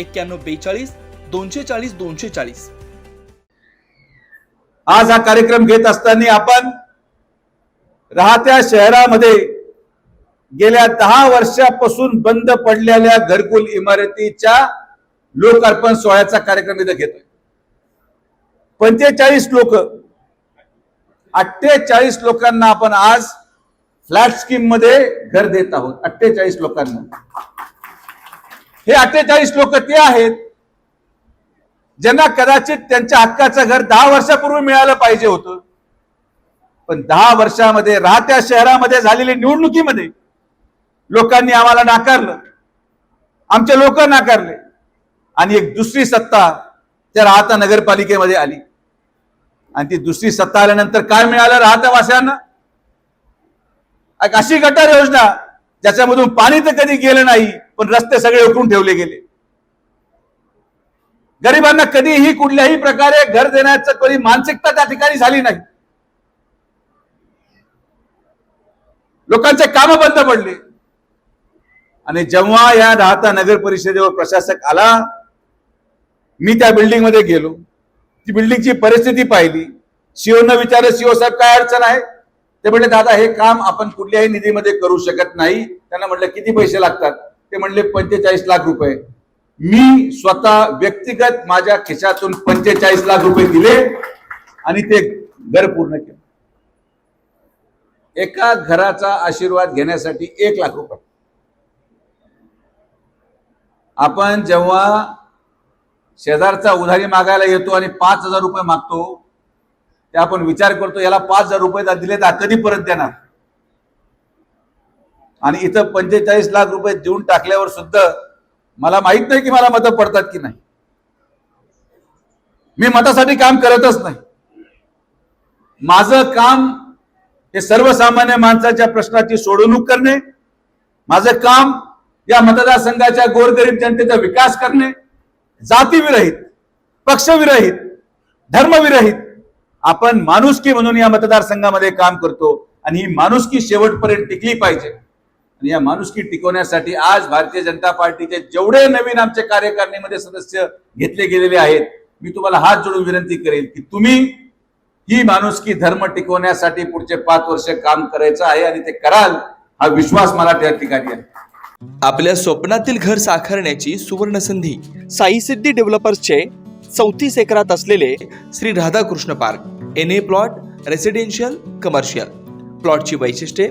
एक्क्याण्णव बेचाळीस दोनशे चाळीस दोनशे चाळीस. आज हा कार्यक्रम घेत असताना आपण राहत्या शहरामध्ये गेल्या दहा वर्षापासून बंद पडलेल्या घरकुल इमारतीच्या लोकार्पण सोहळ्याचा कार्यक्रम इथं घेतोय. पंचेचाळीस लोक अठ्ठेचाळीस लोकांना आपण आज फ्लॅट स्कीममध्ये घर देत आहोत. अठ्ठेचाळीस लोकांना. हे अठ्ठेचाळीस लोक ते आहेत ज्यांना कदाचित त्यांच्या हक्काचं घर दहा वर्षापूर्वी मिळालं पाहिजे होतं. पण दहा वर्षामध्ये राहत्या शहरामध्ये झालेल्या निवडणुकीमध्ये लोकांनी आम्हाला नाकारलं. आमचे लोक नाकारले. आणि एक दुसरी सत्ता त्या राहता नगरपालिकेमध्ये आली. आणि ती दुसरी सत्ता आल्यानंतर काय मिळालं राहत्या वास्यांना? एक अशी गटार योजना ज्याच्यामधून पाणी तर कधी गेलं नाही पण रस्ते सगळे उकरून ठेवले गेले. गरिबांना कधीही कुठल्याही प्रकारे घर देण्याचं कधी मानसिकता त्या ठिकाणी झाली नाही. लोकांचे काम बंद पडले. आणि जेव्हा या राहता नगर परिषदेवर प्रशासक आला मी त्या बिल्डिंगमध्ये गेलो. ती बिल्डिंगची परिस्थिती पाहिली. सीओनं विचारलं सीओ साहेब काय अडचण आहे? ते म्हणले दादा हे काम आपण कुठल्याही निधीमध्ये करू शकत नाही. त्यांना म्हटलं किती पैसे लागतात? ते म्हणले पंचेचाळीस लाख रुपये. मी स्वतः व्यक्तिगत माझ्या खिशातून पंचेचाळीस लाख रुपये दिले आणि ते घर पूर्ण केलं. एका घराचा आशीर्वाद घेण्यासाठी एक लाख रुपये. आपण जेव्हा शेजारचा उधारी मागायला येतो आणि पाच हजार रुपये मागतो ते आपण विचार करतो याला पाच हजार रुपये दिले तर कधी परत देणार? आणि इथं पंचेचाळीस लाख रुपये देऊन टाकल्यावर सुद्धा मला माहीत नाही की मला मतं पडतात की नाही. मी मतासाठी काम करतच नाही. माझं काम हे सर्वसामान्य माणसाच्या प्रश्नाची सोडवणूक करणे माझं काम या मतदारसंघाच्या गोरगरीब जनतेचा विकास करणे जातीविरहित पक्षविरहित धर्मविरहित. आपण माणुसकी म्हणून या मतदारसंघामध्ये काम करतो आणि ही माणुसकी शेवटपर्यंत टिकली पाहिजे. आणि या माणुसकी टिकवण्यासाठी आज भारतीय जनता पार्टीचे जेवढे नवीन आमचे कार्यकारिणीमध्ये सदस्य घेतले गेलेले आहेत मी तुम्हाला हात जोडून विनंती करेल की तुम्ही ही माणुसकी धर्म टिकवण्यासाठी पुढचे पाच वर्ष काम करायचं आहे आणि ते कराल हा विश्वास मला त्या ठिकाणी आहे. आपल्या स्वप्नातील घर साकारण्याची सुवर्ण संधी साई सिद्धी डेव्हलपर्सचे चौतीस एकरात असलेले Shri Radhakrishna park N A plot residential commercial प्लॉटची वैशिष्ट्ये